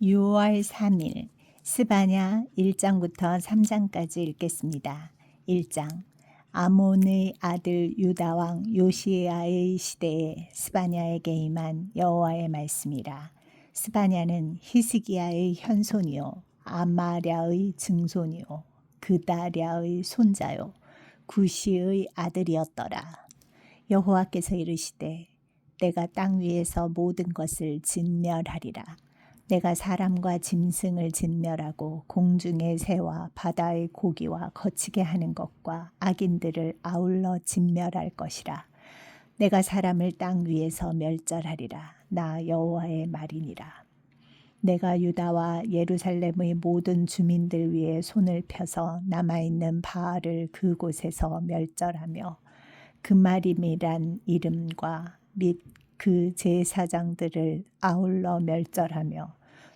6월 3일 스바냐 1장부터 3장까지 읽겠습니다. 1장 아몬의 아들 유다 왕 요시아의 시대에 스바냐에게 임한 여호와의 말씀이라. 스바냐는 히스기야의 현손이요 아마랴의 증손이요 그다랴의 손자요 구시의 아들이었더라. 여호와께서 이르시되 내가 땅 위에서 모든 것을 진멸하리라. 내가 사람과 짐승을 진멸하고 공중의 새와 바다의 고기와 거치게 하는 것과 악인들을 아울러 진멸할 것이라. 내가 사람을 땅 위에서 멸절하리라. 나 여호와의 말이니라. 내가 유다와 예루살렘의 모든 주민들 위에 손을 펴서 남아있는 바알을 그곳에서 멸절하며 그마림이란 이름과 및 그 제사장들을 아울러 멸절하며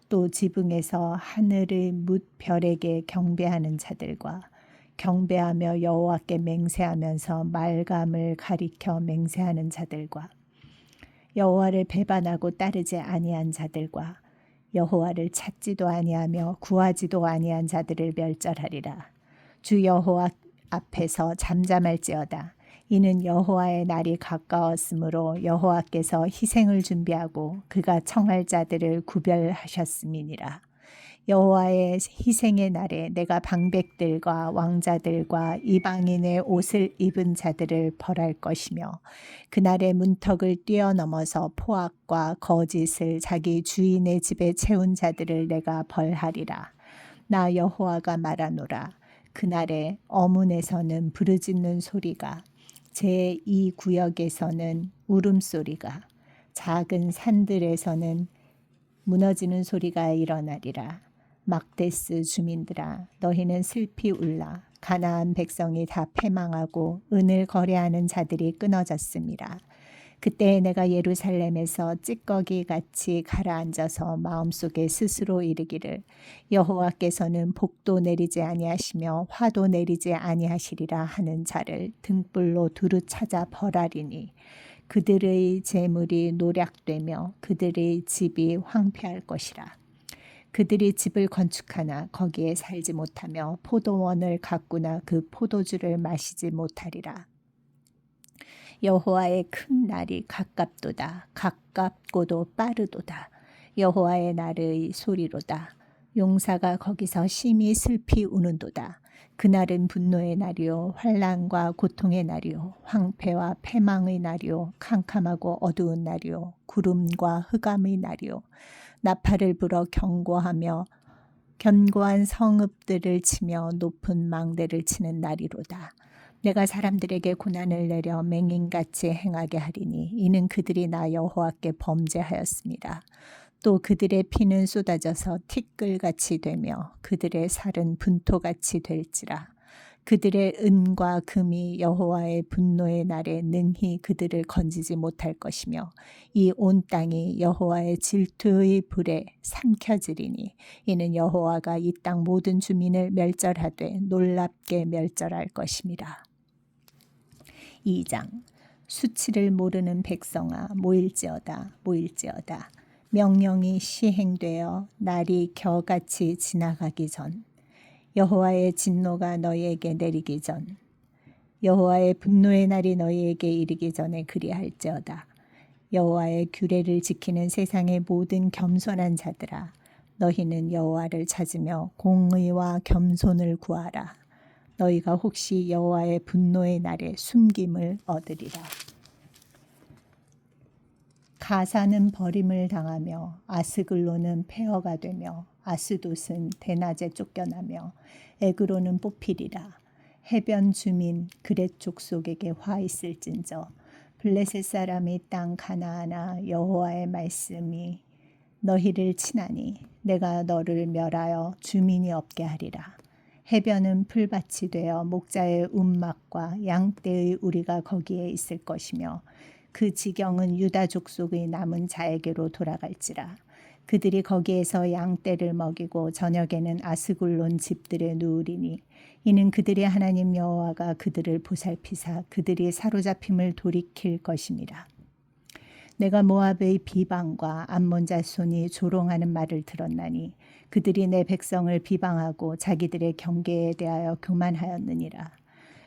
또 지붕에서 하늘의 뭇 별에게 경배하는 자들과 경배하며 여호와께 맹세하면서 말감을 가리켜 맹세하는 자들과 여호와를 배반하고 따르지 아니한 자들과 여호와를 찾지도 아니하며 구하지도 아니한 자들을 멸절하리라. 주 여호와 앞에서 잠잠할지어다 이는 여호와의 날이 가까웠으므로 여호와께서 희생을 준비하고 그가 청할 자들을 구별하셨음이니라. 여호와의 희생의 날에 내가 방백들과 왕자들과 이방인의 옷을 입은 자들을 벌할 것이며 그날의 문턱을 뛰어넘어서 포악과 거짓을 자기 주인의 집에 채운 자들을 내가 벌하리라. 나 여호와가 말하노라. 그날에 어문에서는 부르짖는 소리가 제2 구역에서는 울음소리가 작은 산들에서는 무너지는 소리가 일어나리라. 막데스 주민들아 너희는 슬피 울라. 가나안 백성이 다 패망하고 은을 거래하는 자들이 끊어졌습니다. 그때 내가 예루살렘에서 찌꺼기 같이 가라앉아서 마음속에 스스로 이르기를 여호와께서는 복도 내리지 아니하시며 화도 내리지 아니하시리라 하는 자를 등불로 두루 찾아 벌하리니 그들의 재물이 노략되며 그들의 집이 황폐할 것이라. 그들이 집을 건축하나 거기에 살지 못하며 포도원을 가꾸나 그 포도주를 마시지 못하리라. 여호와의 큰 날이 가깝도다. 가깝고도 빠르도다. 여호와의 날의 소리로다. 용사가 거기서 심히 슬피 우는도다. 그날은 분노의 날이요 환란과 고통의 날이요 황폐와 패망의 날이요 캄캄하고 어두운 날이요 구름과 흑암의 날이요 나팔을 불어 경고하며 견고한 성읍들을 치며 높은 망대를 치는 날이로다. 내가 사람들에게 고난을 내려 맹인같이 행하게 하리니 이는 그들이 나 여호와께 범죄하였습니다. 또 그들의 피는 쏟아져서 티끌같이 되며 그들의 살은 분토같이 될지라. 그들의 은과 금이 여호와의 분노의 날에 능히 그들을 건지지 못할 것이며 이 온 땅이 여호와의 질투의 불에 삼켜지리니 이는 여호와가 이 땅 모든 주민을 멸절하되 놀랍게 멸절할 것입니다. 2장. 수치를 모르는 백성아 모일지어다 모일지어다. 명령이 시행되어 날이 겨같이 지나가기 전. 여호와의 진노가 너희에게 내리기 전. 여호와의 분노의 날이 너희에게 이르기 전에 그리할지어다. 여호와의 규례를 지키는 세상의 모든 겸손한 자들아 너희는 여호와를 찾으며 공의와 겸손을 구하라 너희가 혹시 여호와의 분노의 날에 숨김을 얻으리라. 가사는 버림을 당하며 아스글로는 폐허가 되며 아스돗은 대낮에 쫓겨나며 에그로는 뽑히리라. 해변 주민 그렛 족속에게 화 있을진저 블레셋 사람이 땅 가나하나 여호와의 말씀이 너희를 치나니 내가 너를 멸하여 주민이 없게 하리라. 해변은 풀밭이 되어 목자의 움막과 양떼의 우리가 거기에 있을 것이며 그 지경은 유다 족속의 남은 자에게로 돌아갈지라. 그들이 거기에서 양떼를 먹이고 저녁에는 아스굴론 집들에 누우리니 이는 그들의 하나님 여호와가 그들을 보살피사 그들이 사로잡힘을 돌이킬 것입니다. 내가 모압의 비방과 암몬 자손이 조롱하는 말을 들었나니 그들이 내 백성을 비방하고 자기들의 경계에 대하여 교만하였느니라.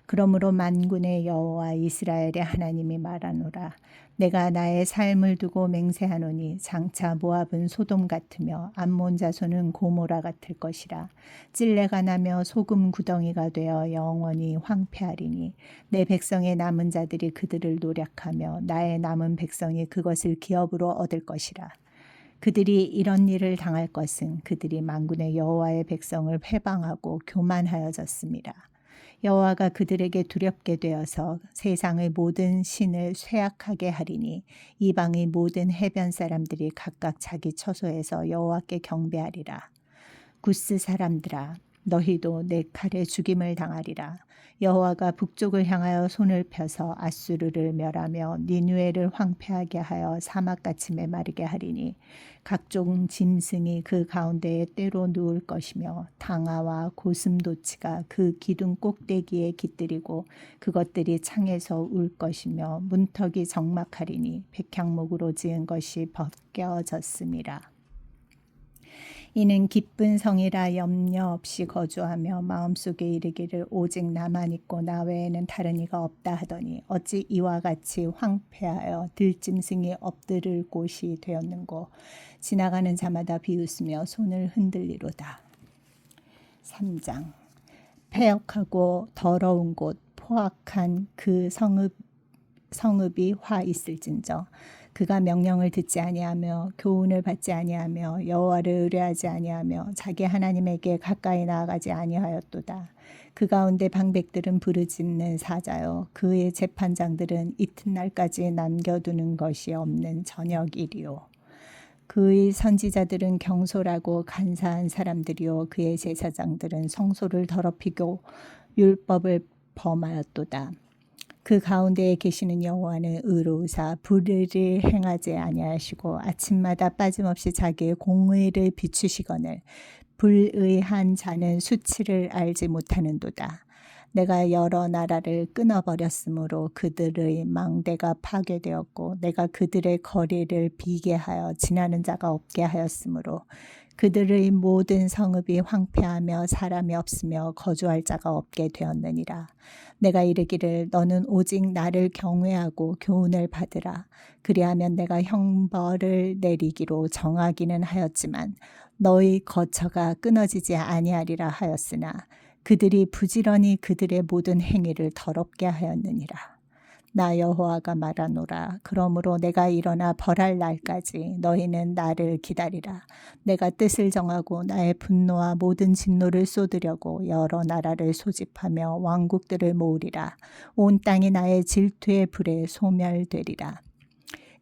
그러므로 만군의 여호와 이스라엘의 하나님이 말하노라. 내가 나의 삶을 두고 맹세하노니 장차 모압은 소돔 같으며 암몬 자손은 고모라 같을 것이라. 찔레가 나며 소금 구덩이가 되어 영원히 황폐하리니 내 백성의 남은 자들이 그들을 노력하며 나의 남은 백성이 그것을 기업으로 얻을 것이라. 그들이 이런 일을 당할 것은 그들이 만군의 여호와의 백성을 회방하고 교만하여졌습니다. 여호와가 그들에게 두렵게 되어서 세상의 모든 신을 쇠약하게 하리니 이방의 모든 해변 사람들이 각각 자기 처소에서 여호와께 경배하리라. 구스 사람들아 너희도 내 칼에 죽임을 당하리라. 여호와가 북쪽을 향하여 손을 펴서 아수르를 멸하며 니누에를 황폐하게 하여 사막같이 메마르게 하리니 각종 짐승이 그 가운데에 때로 누울 것이며 당아와 고슴도치가 그 기둥 꼭대기에 깃들이고 그것들이 창에서 울 것이며 문턱이 적막하리니 백향목으로 지은 것이 벗겨졌습니다. 이는 기쁜 성이라 염려 없이 거주하며 마음속에 이르기를 오직 나만 있고 나 외에는 다른 이가 없다 하더니 어찌 이와 같이 황폐하여 들짐승이 엎드릴 곳이 되었는고 지나가는 자마다 비웃으며 손을 흔들리로다. 3장 폐역하고 더러운 곳 포악한 그 성읍 성읍이 화 있을진저 그가 명령을 듣지 아니하며 교훈을 받지 아니하며 여호와를 의뢰하지 아니하며 자기 하나님에게 가까이 나아가지 아니하였도다. 그 가운데 방백들은 부르짖는 사자요 그의 재판장들은 이튿날까지 남겨두는 것이 없는 저녁일이요 그의 선지자들은 경솔하고 간사한 사람들이요 그의 제사장들은 성소를 더럽히고 율법을 범하였도다. 그 가운데에 계시는 여호와는 의로우사 불의를 행하지 아니하시고 아침마다 빠짐없이 자기의 공의를 비추시거늘 불의한 자는 수치를 알지 못하는도다. 내가 여러 나라를 끊어버렸으므로 그들의 망대가 파괴되었고 내가 그들의 거리를 비게 하여 지나는 자가 없게 하였으므로 그들의 모든 성읍이 황폐하며 사람이 없으며 거주할 자가 없게 되었느니라. 내가 이르기를 너는 오직 나를 경외하고 교훈을 받으라. 그리하면 내가 형벌을 내리기로 정하기는 하였지만 너희 거처가 끊어지지 아니하리라 하였으나 그들이 부지런히 그들의 모든 행위를 더럽게 하였느니라. 나 여호와가 말하노라. 그러므로 내가 일어나 벌할 날까지 너희는 나를 기다리라. 내가 뜻을 정하고 나의 분노와 모든 진노를 쏟으려고 여러 나라를 소집하며 왕국들을 모으리라. 온 땅이 나의 질투의 불에 소멸되리라.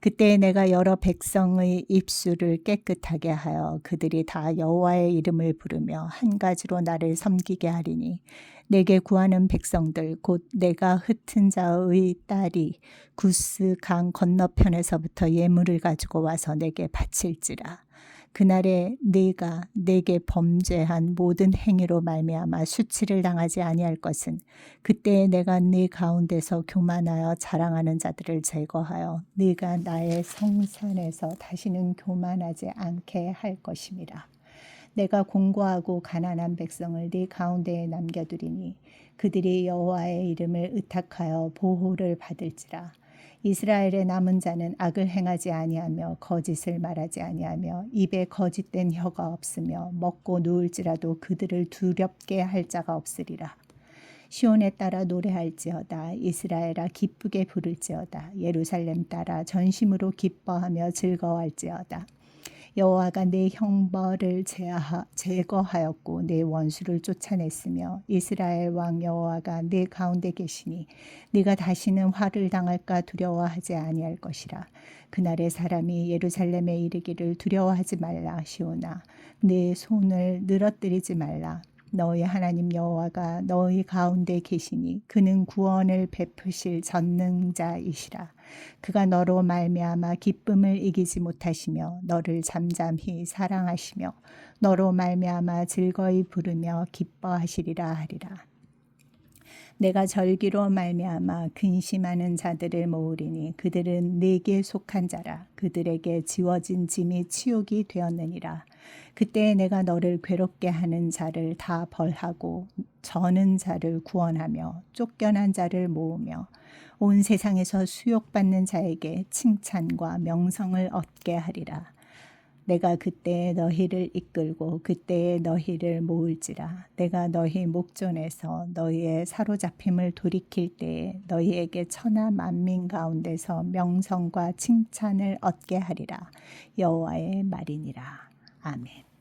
그때 내가 여러 백성의 입술을 깨끗하게 하여 그들이 다 여호와의 이름을 부르며 한 가지로 나를 섬기게 하리니 내게 구하는 백성들 곧 내가 흩은 자의 딸이 구스 강 건너편에서부터 예물을 가지고 와서 내게 바칠지라 그날에 네가 내게 범죄한 모든 행위로 말미암아 수치를 당하지 아니할 것은 그때에 내가 네 가운데서 교만하여 자랑하는 자들을 제거하여 네가 나의 성산에서 다시는 교만하지 않게 할 것임이라. 내가 공고하고 가난한 백성을 네 가운데에 남겨두리니 그들이 여호와의 이름을 의탁하여 보호를 받을지라 이스라엘의 남은 자는 악을 행하지 아니하며 거짓을 말하지 아니하며 입에 거짓된 혀가 없으며 먹고 누울지라도 그들을 두렵게 할 자가 없으리라. 시온에 따라 노래할지어다. 이스라엘아 기쁘게 부를지어다. 예루살렘 따라 전심으로 기뻐하며 즐거워할지어다 여호와가 내 형벌을 제거하였고 내 원수를 쫓아냈으며 이스라엘 왕 여호와가 내 가운데 계시니 네가 다시는 화를 당할까 두려워하지 아니할 것이라 그날의 사람이 예루살렘에 이르기를 두려워하지 말라 시오나 내 손을 늘어뜨리지 말라 너희 하나님 여호와가 너희 가운데 계시니 그는 구원을 베푸실 전능자이시라. 그가 너로 말미암아 기쁨을 이기지 못하시며 너를 잠잠히 사랑하시며 너로 말미암아 즐거이 부르며 기뻐하시리라 하리라. 내가 절기로 말미암아 근심하는 자들을 모으리니 그들은 내게 속한 자라. 그들에게 지워진 짐이 치욕이 되었느니라. 그때 내가 너를 괴롭게 하는 자를 다 벌하고 저는 자를 구원하며 쫓겨난 자를 모으며 온 세상에서 수욕받는 자에게 칭찬과 명성을 얻게 하리라 내가 그때에 너희를 이끌고 그때에 너희를 모을지라. 내가 너희 목전에서 너희의 사로잡힘을 돌이킬 때에 너희에게 천하 만민 가운데서 명성과 칭찬을 얻게 하리라. 여호와의 말이니라. 아멘.